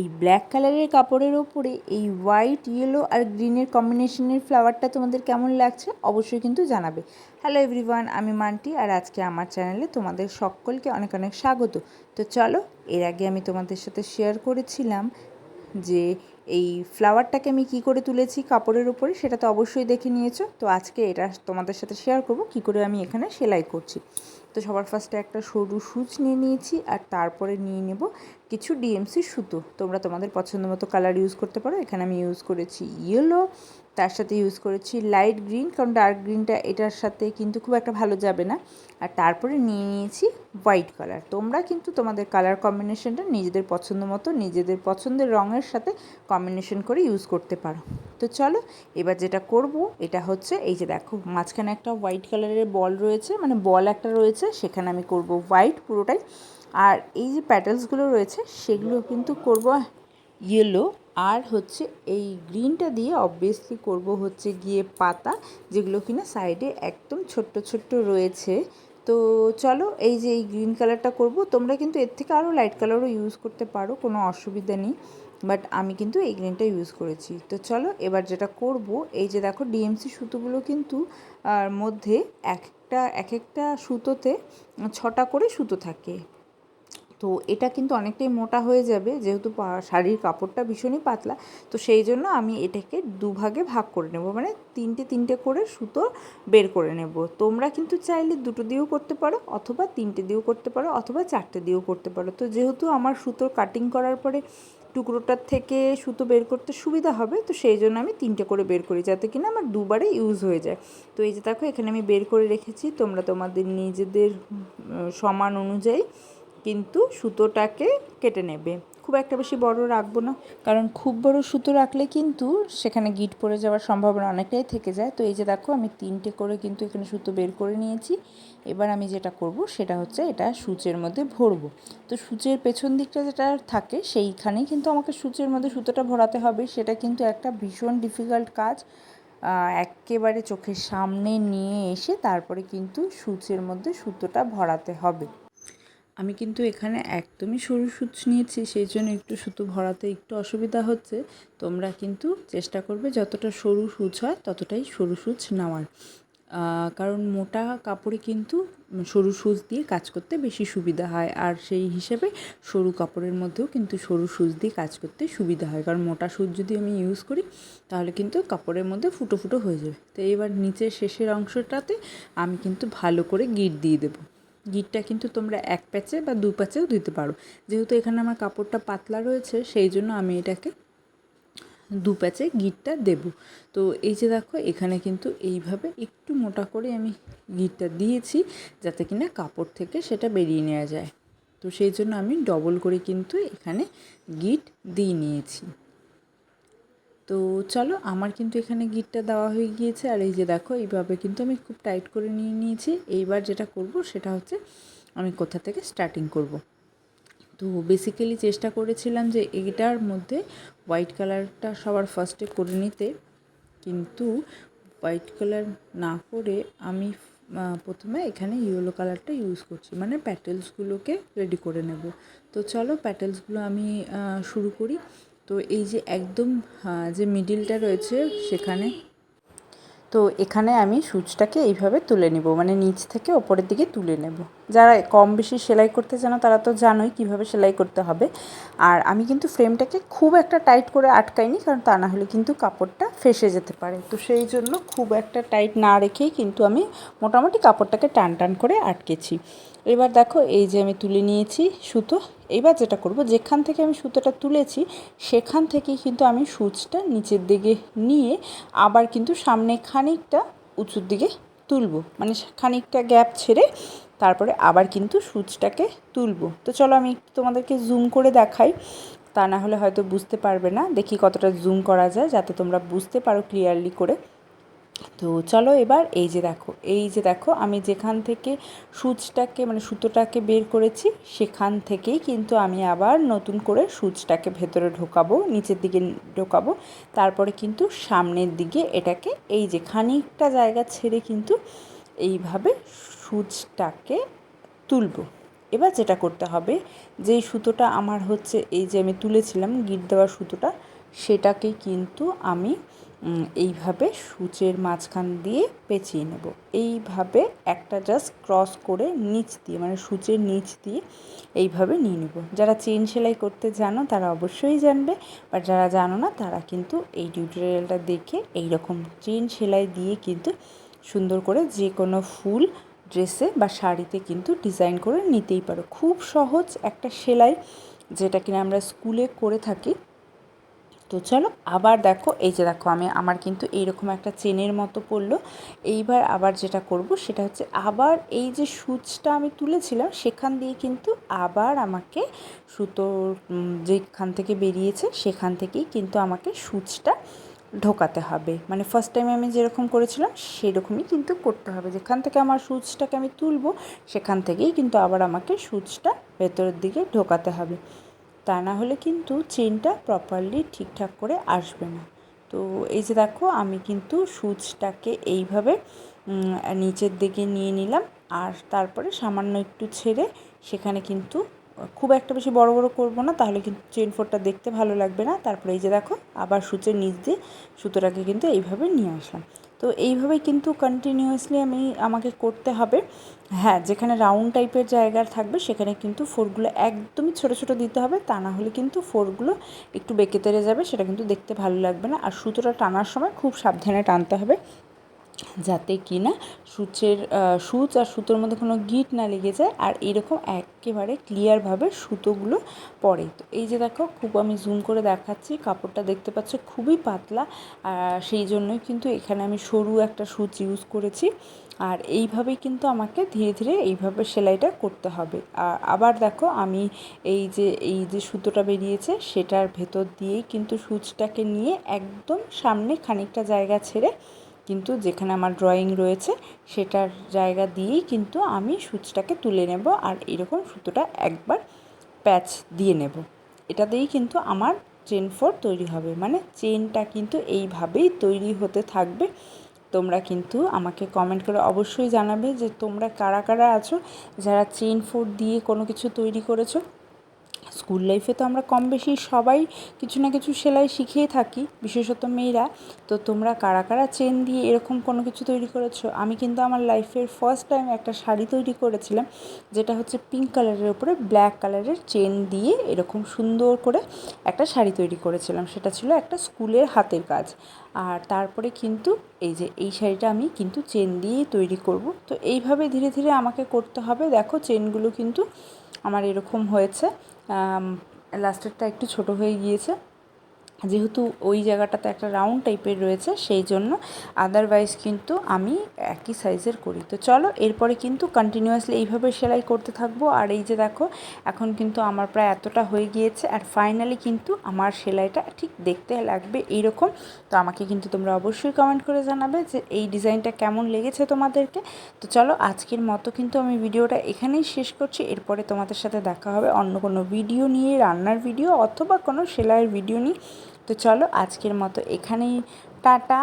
এই ব্ল্যাক কালারের কাপড়ের ওপরে এই হোয়াইট ইয়েলো আর গ্রিনের কম্বিনেশনের ফ্লাওয়ারটা তোমাদের কেমন লাগছে অবশ্যই কিন্তু জানাবে। হ্যালো এভরিওয়ান আমি মান্টি আর আজকে আমার চ্যানেলে তোমাদের সকলকে অনেক অনেক স্বাগত। তো চলো, এর আগে আমি তোমাদের সাথে শেয়ার করেছিলাম যে এই ফ্লাওয়ারটাকে আমি কি করে তুলেছি কাপড়ের উপরে, সেটা তো অবশ্যই দেখে নিয়েছো। তো আজকে এটা তোমাদের সাথে শেয়ার করব, কি করে আমি এখানে সেলাই করছি। তো সবার ফার্স্টে একটা সরু সুচ নিয়ে নিয়েছি আর তারপরে নিয়ে নেব কিছু ডিএমসি সুতো। তোমরা তোমাদের পছন্দ মতো কালার ইউজ করতে পারো। এখানে আমি ইউজ করেছি ইয়েলো তার সাথে ইউজ করেছি লাইট গ্রিন কারণ ডার্ক গ্রিনটা এটার সাথে কিন্তু খুব একটা ভালো যাবে না। আর তারপরে নিয়ে নিয়েছি হোয়াইট কালার তোমরা কিন্তু তোমাদের কালার কম্বিনেশনটা নিজেদের পছন্দ মতো নিজেদের পছন্দের রঙের সাথে কম্বিনেশন করে ইউজ করতে পারো। তো চলো, এবার যেটা করব, এটা হচ্ছে, এই যে দেখো, মাঝখানে একটা হোয়াইট কালারের বল রয়েছে মানে বল একটা রয়েছে, সেখানে আমি করব হোয়াইট পুরোটাই। আর এই যে প্যাটেলসগুলো রয়েছে, সেগুলো কিন্তু করব ইয়েলো আর হচ্ছে এই গ্রিনটা দিয়ে অবভিয়াসলি করব হচ্ছে গিয়ে পাতা, যেগুলো কিনা সাইডে একদম ছোট্ট ছোট্ট রয়েছে। তো চলো, এই যে এই গ্রিন কালারটা করব, তোমরা কিন্তু এর থেকে আরও লাইট কালারও ইউজ করতে পারো, কোনো অসুবিধা নেই। বাট আমি কিন্তু এই গ্রিনটা ইউজ করেছি। তো চলো এবার যেটা করব, এই যে দেখো ডিএমসি সুতোগুলো কিন্তু মধ্যে একটা এক একটা সুতোতে ছটা করে সুতো থাকে। তো এটা কিন্তু অনেকটাই মোটা হয়ে যাবে, যেহেতু শাড়ির কাপড়টা ভীষণই পাতলা। তো সেই জন্য আমি এটাকে দুভাগে ভাগ করে নেব মানে তিনটে তিনটে করে সুতো বের করে নেব। তোমরা কিন্তু চাইলে দুটো দিয়েও করতে পারো, অথবা তিনটে দিয়েও করতে পারো, অথবা চারটে দিয়েও করতে পারো। তো যেহেতু আমার সুতোর কাটিং করার পরে টুকরোটার থেকে সুতো বের করতে সুবিধা হবে, তো সেই জন্য আমি তিনটে করে বের করি যাতে কিনা আমার দুবারে ইউজ হয়ে যায়। তো এই যে দেখো, এখানে আমি বের করে রেখেছি, তোমরা তোমাদের নিজেদের সমান অনুযায়ী কিন্তু সুতোটাকে কেটে নেবে। খুব একটা বেশি বড় রাখব না। কারণ খুব বড় সুতো রাখলে কিন্তু সেখানে গিট পড়ে যাওয়ার সম্ভাবনা অনেকটাই থেকে যায়। তো এই যে দেখো, আমি তিনটে করে কিন্তু এখানে সুতো বের করে নিয়েছি। এবার আমি যেটা করব, সেটা হচ্ছে এটা সূচের মধ্যে ভরবো। তো সূচের পেছন দিকটা যেটা থাকে, সেইখানেই কিন্তু আমাকে সূচের মধ্যে সুতোটা ভরাতে হবে। সেটা কিন্তু একটা ভীষণ ডিফিকাল্ট কাজ। একেবারে চোখের সামনে নিয়ে এসে তারপরে কিন্তু সূচের মধ্যে সুতোটা ভরাতে হবে। আমি কিন্তু এখানে একদমই সরু সূচ নিয়েছি, সেই জন্য একটু সুতো ভরাতে একটু অসুবিধা হচ্ছে। তোমরা কিন্তু চেষ্টা করবে যতটা সরু সূচ হয় ততটাই সরু সূচ নেওয়ার। কারণ মোটা কাপড়ে কিন্তু সরু সূচ দিয়ে কাজ করতে বেশি সুবিধা হয়। আর সেই হিসেবে সরু কাপড়ের মধ্যেও কিন্তু সরু সূচ দিয়ে কাজ করতে সুবিধা হয়। কারণ মোটা সূচ যদি আমি ইউজ করি, তাহলে কিন্তু কাপড়ের মধ্যে ফুটো ফুটো হয়ে যাবে। তো এবার নিচের শেষের অংশটাতে আমি কিন্তু ভালো করে গিট দিয়ে দেবো। গিটটা কিন্তু তোমরা এক প্যাচে বা দু প্যাচেও দিতে পারো। যেহেতু এখানে আমার কাপড়টা পাতলা রয়েছে, সেই জন্য আমি এটাকে দু প্যাচে গিটটা দেব। তো এই যে দেখো, এখানে কিন্তু এইভাবে একটু মোটা করে আমি গিটটা দিয়েছি, যাতে কিনা কাপড় থেকে সেটা বেরিয়ে নেওয়া যায়। তো সেই জন্য আমি ডবল করে কিন্তু এখানে গিট দিয়ে নিয়েছি। তো চলো আমার কিন্তু এখানে গিটটা দেওয়া হয়ে গিয়েছে, আর এই যে দেখো, এইভাবে কিন্তু আমি খুব টাইট করে নিয়ে নিয়েছি। এইবার যেটা করব সেটা হচ্ছে আমি কোথা থেকে স্টার্টিং করব। তো বেসিক্যালি চেষ্টা করেছিলাম যে এটার মধ্যে হোয়াইট কালারটা সবার ফার্স্টে করে নিতে, কিন্তু হোয়াইট কালার না করে আমি প্রথমে এখানে ইয়েলো কালারটা ইউজ করছি মানে প্যাটেলসগুলোকে রেডি করে নেব। তো চলো প্যাটেলসগুলো আমি শুরু করি। তো এই যে একদম যে মিডিলটা রয়েছে সেখানে, তো এখানে আমি সুচটাকে এইভাবে তুলে নেব মানে নিচ থেকে ওপরের দিকে তুলে নেব। যারা কম বেশি সেলাই করতে জানো তারা তো জানোই কীভাবে সেলাই করতে হবে। আর আমি কিন্তু ফ্রেমটাকে খুব একটা টাইট করে আটকাইনি, কারণ তা না হলে কিন্তু কাপড়টা ফেসে যেতে পারে। তো সেই জন্য খুব একটা টাইট না রেখেই কিন্তু আমি মোটামুটি কাপড়টাকে টান টান করে আটকেছি। এবার দেখো, এই যে আমি তুলে নিয়েছি সুতো। এবার যেটা করব, যেখান থেকে আমি সুতোটা তুলেছি, সেখান থেকেই কিন্তু আমি সুচটা নিচের দিকে নিয়ে আবার কিন্তু সামনে খানিকটা উঁচুর দিকে তুলবো। মানে খানিকটা গ্যাপ ছেড়ে তারপরে আবার কিন্তু সুচটাকে তুলবো। তো চলো আমি তোমাদেরকে জুম করে দেখাই। তা না হলে হয়তো বুঝতে পারবে না। দেখি কতটা জুম করা যায়, যাতে তোমরা বুঝতে পারো ক্লিয়ারলি করে। তো চলো এবার এই যে দেখো, এই যে দেখো, আমি যেখান থেকে সুচটাকে মানে সুতোটাকে বের করেছি, সেখান থেকেই কিন্তু আমি আবার নতুন করে সুচটাকে ভেতরে ঢোকাবো, নিচের দিকে ঢোকাবো। তারপরে কিন্তু সামনের দিকে এটাকে, এই যে খানিকটা জায়গা ছেড়ে কিন্তু এইভাবে সুচটাকে তুলবো। এবার যেটা করতে হবে, যেই সুতোটা আমার হচ্ছে, এই যে আমি তুলেছিলাম, গিট দেওয়ার সুতোটা, সেটাকে কিন্তু আমি এইভাবে সূচের মাঝখান দিয়ে পেঁচিয়ে নেব। এইভাবে একটা জাস্ট ক্রস করে নিচ দিয়ে মানে সূচের নিচ দিয়ে এইভাবে নিয়ে নেব। যারা চেন সেলাই করতে জানো, তারা অবশ্যই জানবে বাট যারা জানো না, তারা কিন্তু এই টিউটোরিয়ালটা দেখে এই রকম চেন সেলাই দিয়ে কিন্তু সুন্দর করে যে কোনো ফুল ড্রেসে বা শাড়িতে কিন্তু ডিজাইন করে নিতেই পারো। খুব সহজ একটা সেলাই, যেটা কিনা আমরা স্কুলে করে থাকি। তো চলো, আবার দেখো, এই যে দেখো, আমি, আমার কিন্তু এইরকম একটা চেনের মতো পড়ল। এইবার আবার যেটা করব, সেটা হচ্ছে আবার এই যে সুচটা আমি তুলেছিলাম, সেখান দিয়ে কিন্তু আবার আমাকে সুতোর যেখান থেকে বেরিয়েছে, সেখান থেকেই কিন্তু আমাকে সুচটা ঢোকাতে হবে। মানে ফার্স্ট টাইম আমি যেরকম করেছিলাম, সেরকমই কিন্তু করতে হবে। যেখান থেকে আমার সুচটাকে আমি তুলবো, সেখান থেকেই কিন্তু আবার আমাকে সুচটা ভেতরের দিকে ঢোকাতে হবে। তা না হলে কিন্তু চেনটা প্রপারলি ঠিকঠাক করে আসবে না। তো এই যে দেখো, আমি কিন্তু সুচটাকে এইভাবে নিচের দিকে নিয়ে নিলাম আর তারপরে সামান্য একটু ছেড়ে সেখানে কিন্তু খুব একটা বেশি বড় বড় করব না, তাহলে কিন্তু চেন ফোরটা দেখতে ভালো লাগবে না। তারপরে এই যে দেখো, আবার সূচের নিচ দিয়ে সুতোটাকে কিন্তু এইভাবে নিয়ে আসলাম। তো এইভাবে কিন্তু কন্টিনিউয়াসলি আমি আমাকে করতে হবে। হ্যাঁ যেখানে রাউন্ড টাইপের জায়গা থাকবে, সেখানে কিন্তু ফোরগুলো একদমই ছোট ছোট দিতে হবে। তা না হলে কিন্তু ফোরগুলো একটু বেঁকে তেড়ে যাবে, সেটা কিন্তু দেখতে ভালো লাগবে না। আর সুতোটা টানার সময় খুব সাবধানে টানতে হবে। যাতে কি না সূচের সূচ আর সুতোর মধ্যে কোনো গিট না লেগে যায় আর এরকম একেবারে ক্লিয়ারভাবে সুতোগুলো পড়ে। তো এই যে দেখো, খুব আমি জুম করে দেখাচ্ছি, কাপড়টা দেখতে পাচ্ছ খুবই পাতলা সেই জন্যই কিন্তু এখানে আমি সরু একটা সূচ ইউজ করেছি আর এইভাবেই কিন্তু আমাকে ধীরে ধীরে এইভাবে সেলাইটা করতে হবে। আর আবার দেখো, আমি এই যে এই যে সুতোটা বেরিয়েছে সেটার ভেতর দিয়েই কিন্তু সূচটাকে নিয়ে একদম সামনে খানিকটা জায়গা ছেড়ে কিন্তু যেখানে আমার ড্রয়িং রয়েছে, সেটার জায়গা দিয়েই কিন্তু আমি সূচটাকে তুলে নেব আর এরকম সুতোটা একবার প্যাচ দিয়ে নেব। এটা দিয়েই কিন্তু আমার চেন ফোর তৈরি হবে। মানে চেনটা কিন্তু এইভাবেই তৈরি হতে থাকবে। তোমরা কিন্তু আমাকে কমেন্ট করে অবশ্যই জানাবে যে তোমরা কারা কারা আছো, যারা চেন ফোর দিয়ে কোনো কিছু তৈরি করেছ। স্কুল লাইফে তো আমরা কম বেশি সবাই কিছু না কিছু সেলাই শিখেই থাকি, বিশেষত মেয়েরা। তো তোমরা কারা কারা চেন দিয়ে এরকম কোনো কিছু তৈরি করেছ? আমি কিন্তু আমার লাইফের ফার্স্ট টাইম একটা শাড়ি তৈরি করেছিলাম, যেটা হচ্ছে পিঙ্ক কালারের উপরে ব্ল্যাক কালারের চেন দিয়ে এরকম সুন্দর করে একটা শাড়ি তৈরি করেছিলাম। সেটা ছিল একটা স্কুলের হাতের কাজ। আর তারপরে কিন্তু এই যে এই শাড়িটা আমি কিন্তু চেন দিয়েই তৈরি করব। তো এইভাবে ধীরে ধীরে আমাকে করতে হবে। দেখো চেনগুলো কিন্তু আমার এরকম হয়েছে। লাস্টেরটা একটু ছোট হয়ে গিয়েছে। যেহেতু ওই জায়গাটাতে একটা রাউন্ড টাইপের রয়েছে, সেই জন্য আদারওয়াইজ কিন্তু আমি একই সাইজের করি। তো চলো, এরপরে কিন্তু কন্টিনিউয়াসলি এইভাবে সেলাই করতে থাকব। আর এই যে দেখো, এখন কিন্তু আমার প্রায় এতটা হয়ে গিয়েছে। আর ফাইনালি কিন্তু আমার সেলাইটা ঠিক দেখতে লাগবে এইরকম। তো আমাকে কিন্তু তোমরা অবশ্যই কমেন্ট করে জানাবে যে এই ডিজাইনটা কেমন লেগেছে তোমাদেরকে। তো চলো, আজকের মতো কিন্তু আমি ভিডিওটা এখানেই শেষ করছি। এরপরে তোমাদের সাথে দেখা হবে অন্য কোনো ভিডিও নিয়ে, রান্নার ভিডিও অথবা কোনো সেলাইয়ের ভিডিও নিয়ে। তো চলো আজকের মতো এখানেই টাটা।